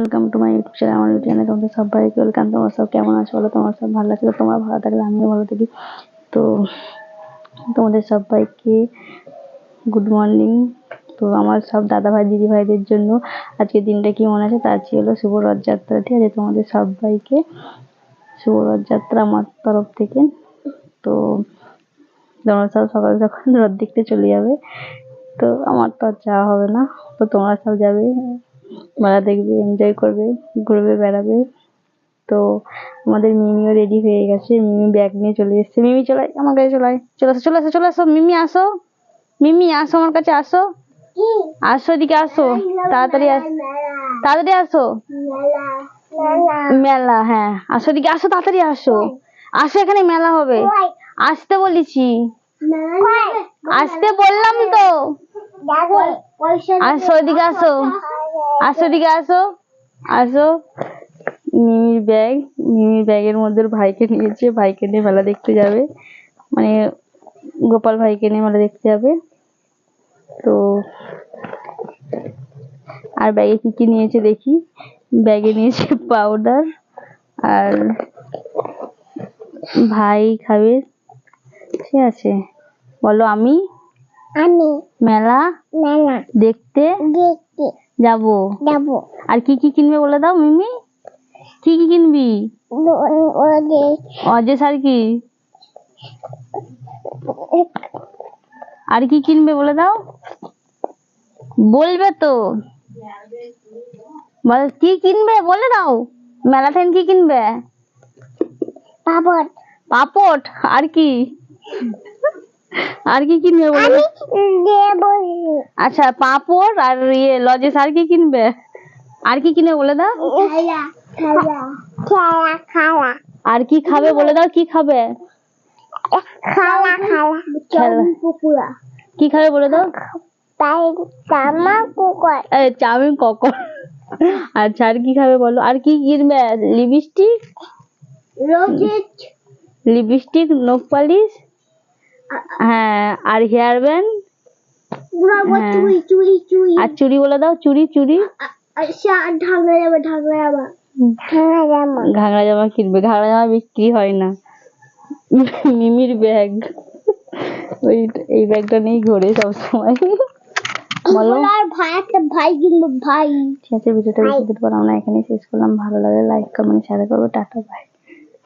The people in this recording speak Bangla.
Welcome to my YouTube channel আমার চ্যানেলে তোমাদের সবাইকে ওয়েলকাম তোমরা সব কেমন আছো বলো? তোমার সব ভালো আছে? তোমরা ভালো থাকলে আমিও ভালো থাকি। তো তোমাদের সবাইকে গুড মর্নিং তো আমার সব দাদা ভাই দিদি ভাইদের জন্য আজকে দিনটা কি মনে আছে? তার ছিল শুভ রথযাত্রা ঠিক আছে? তোমাদের সবাইকে শুভ রথযাত্রা আমার তরফ থেকে। তো তোমরা সব সকাল সকাল রথ দেখতে চলে যাবে। তো আমার তো আর যাওয়া হবে না। তো তোমরা সব যাবে। মেলা দেখবে এনজয় করবে ঘুরবে বেড়াবে। তো আমাদের মিমিও রেডি হয়ে গেছে। মিমি ব্যাগ নিয়ে চলে এসেছে। মিমি চলে আয়, আমার কাছে চলে আয়। চলে আসো চলে আসো চলে আসো। মিমি আসো। মিমি আসো আমার কাছে আসো। আসো এদিকে আসো। তাড়াতাড়ি আসো তাড়াতাড়ি আসো। মেলা হ্যাঁ। আসো এদিকে আসো তাড়াতাড়ি আসো। আসো এখানে মেলা হবে। আসতে বলেছি। আসতে বললাম তো। আসো এদিকে আসো। আসো দিকে আসো। আসো। মিমির ব্যাগ। মিমির ব্যাগের মধ্যে ভাইকে নিয়েছে ভাইকে নিয়ে মেলা দেখতে যাবে। মানে গোপাল ভাইকে নিয়ে মেলা দেখতে যাবে। তো আর ব্যাগে কি কি নিয়েছে দেখি। ব্যাগে নিয়েছে পাউডার আর ভাই খাবে। ঠিক আছে? বলো আমি? আমি। মেলা? মেলা। দেখতে? দেখতে। যাব। যাব। আর কি কি কিনবে বলে দাও মিমি? কি কি কিনবি? অজেস আর কি? আর কি কিনবে বলে দাও? বলবে তো। বল কি কিনবে বলে দাও? মেলা থেকে কি কিনবে? পাপড়। পাপড়? আর কি? আর কি কিনবে বলে? আচ্ছা পাপড় আর ইয়ে লজেস আর কি কিনবে? আর কি কিনবে বলে দাও? আর কি খাবে বলে দাও? কি খাবে। কুকুরা কি খাবে বলে দাও? কুকুর চাউমিন কখন আচ্ছা আর কি খাবে বলো? আর কি কিনবে? লিপস্টিক? লিপস্টিক নখ পালিশ? হ্যাঁ আর হেয়ার ব্যান্ড। চুরি চুরি চুরি। আর চুড়ি বলে দাও চুড়ি চুড়ি ঘাগরা জামা কিনবে ঘাগরা জামা বিক্রি হয় না। মিমির ব্যাগ। ওই এই ব্যাগটা নিয়েই ঘোরে সবসময়। বলো। আর ভাই একটা ভাই কিন্তু ভাই। ঠিক আছে ভিডিওটা বেশি দূর আমরা এখানেই শেষ করলাম। ভালো লাগলে লাইক কমেন্ট শেয়ার করবে। Tata bye